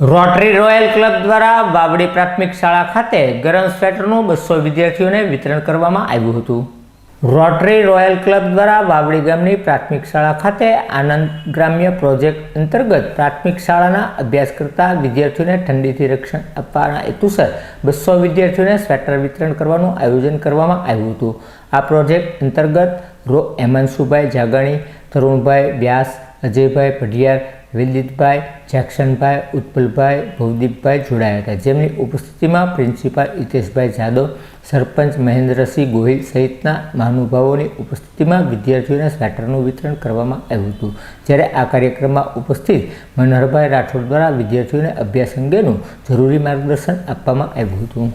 Rotary royal club દ્વારા બાબડી પ્રાથમિક શાળા ખાતે ગરમ સ્વેટરનું બસો વિદ્યાર્થીઓને વિતરણ કરવામાં આવ્યું હતું. રોટરી રોયલ ક્લબ દ્વારા બાબડી ગામની પ્રાથમિક શાળા ખાતે આનંદ ગ્રામ્ય પ્રોજેક્ટ અંતર્ગત પ્રાથમિક શાળાના અભ્યાસ કરતા વિદ્યાર્થીઓને ઠંડીથી રક્ષણ આપવાના હેતુસર બસો વિદ્યાર્થીઓને સ્વેટર વિતરણ કરવાનું આયોજન કરવામાં આવ્યું હતું. આ પ્રોજેક્ટ અંતર્ગત રો હેમાંશુભાઈ જાગાણી, તરુણભાઈ વ્યાસ, અજયભાઈ પઢિયાર વિદિતભાઈ જેક્સનભાઈ ઉત્પલભાઈ, ભવદીપભાઈ જોડાયા હતા. જેમની ઉપસ્થિતિમાં પ્રિન્સિપાલ હિતેશભાઈ જાદવ, સરપંચ મહેન્દ્રસિંહ ગોહિલ સહિતના મહાનુભાવોની ઉપસ્થિતિમાં વિદ્યાર્થીઓને સ્વેટરનું વિતરણ કરવામાં આવ્યું હતું. જ્યારે આ કાર્યક્રમમાં ઉપસ્થિત મનોહરભાઈ રાઠોડ દ્વારા વિદ્યાર્થીઓને અભ્યાસ અંગેનું જરૂરી માર્ગદર્શન આપવામાં આવ્યું હતું.